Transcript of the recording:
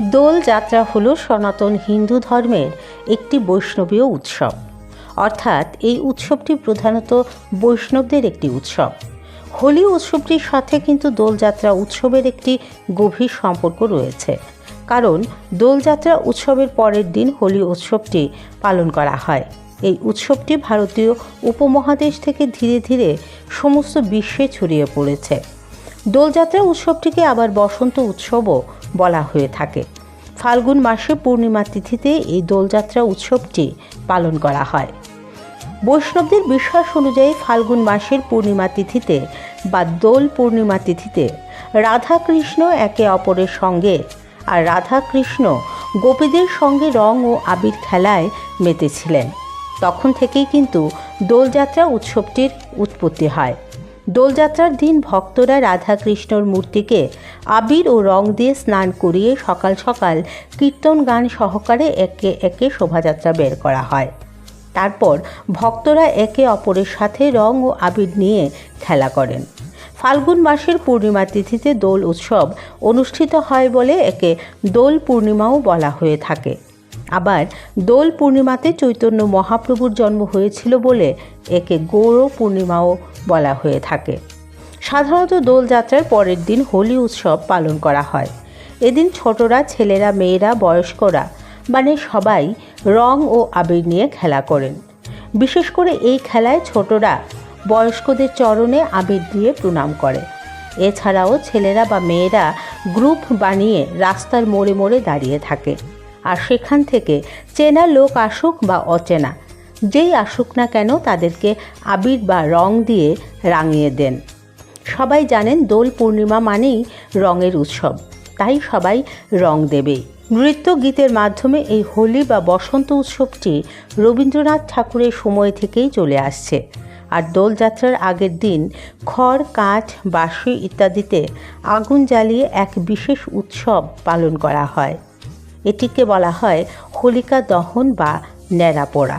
দোল যাত্রা হল সনাতন হিন্দু ধর্মের একটি বৈষ্ণবীয় উৎসব। অর্থাৎ এই উৎসবটি প্রধানত বৈষ্ণবদের একটি উৎসব। হোলি উৎসবটির সাথে কিন্তু দোলযাত্রা উৎসবের একটি গভীর সম্পর্ক রয়েছে। কারণ দোলযাত্রা উৎসবের পরের দিন হোলি উৎসবটি পালন করা হয়। এই উৎসবটি ভারতীয় উপমহাদেশ থেকে ধীরে ধীরে সমস্ত বিশ্বে ছড়িয়ে পড়েছে। দোলযাত্রা উৎসবটিকে আবার বসন্ত উৎসবও বলা হয়ে থাকে। ফাল্গুন মাসে পূর্ণিমা তিথিতে এই দোলযাত্রা উৎসবটি পালন করা হয়। বৈষ্ণবদের বিশ্বাস অনুযায়ী ফাল্গুন মাসের পূর্ণিমা তিথিতে বা দোল পূর্ণিমা তিথিতে রাধা কৃষ্ণ একে অপরের সঙ্গে আর রাধা কৃষ্ণ গোপীদের সঙ্গে রং ও আবির খেলায় মেতেছিলেন। তখন থেকেই কিন্তু দোলযাত্রা উৎসবটির উৎপত্তি হয়। দোলযাত্রার দিন ভক্তরা রাধা কৃষ্ণর মূর্তিকে আবির ও রং দিয়ে স্নান করিয়ে সকাল সকাল কীর্তন গান সহকারে একে একে শোভাযাত্রা বের করা হয়। তারপর ভক্তরা একে অপরের সাথে রং ও আবির নিয়ে খেলা করেন। ফাল্গুন মাসের পূর্ণিমা তিথিতে দোল উৎসব অনুষ্ঠিত হয় বলে একে দোল পূর্ণিমাও বলা হয়ে থাকে। আবার দোল পূর্ণিমাতে চৈতন্য মহাপ্রভুর জন্ম হয়েছিল বলে একে গৌর পূর্ণিমাও বলা হয়ে থাকে। সাধারণত দোলযাত্রার পরের দিন হোলি উৎসব পালন করা হয়। এদিন ছোটরা, ছেলেরা, মেয়েরা, বয়স্করা মানে সবাই রং ও আবির নিয়ে খেলা করেন। বিশেষ করে এই খেলায় ছোটরা বয়স্কদের চরণে আবির দিয়ে প্রণাম করে। এছাড়াও ছেলেরা বা মেয়েরা গ্রুপ বানিয়ে রাস্তার মোড়ে মোড়ে দাঁড়িয়ে থাকে। আর সেখান থেকে চেনা লোক আসুক বা অচেনা, যেই আসুক না কেন তাদেরকে আবির বা রং দিয়ে রাঙিয়ে দেন। সবাই জানেন দোল পূর্ণিমা মানেই রঙের উৎসব, তাই সবাই রং দেবে। নৃত্য গীতের মাধ্যমে এই হোলি বা বসন্ত উৎসবটি রবীন্দ্রনাথ ঠাকুরের সময় থেকেই চলে আসছে। আর দোলযাত্রার আগের দিন খড়, কাঠ, বাঁশি ইত্যাদিতে আগুন জ্বালিয়ে এক বিশেষ উৎসব পালন করা হয়। এটিকে বলা হয় হোলিকা দহন বা ন্যাড়া পোড়া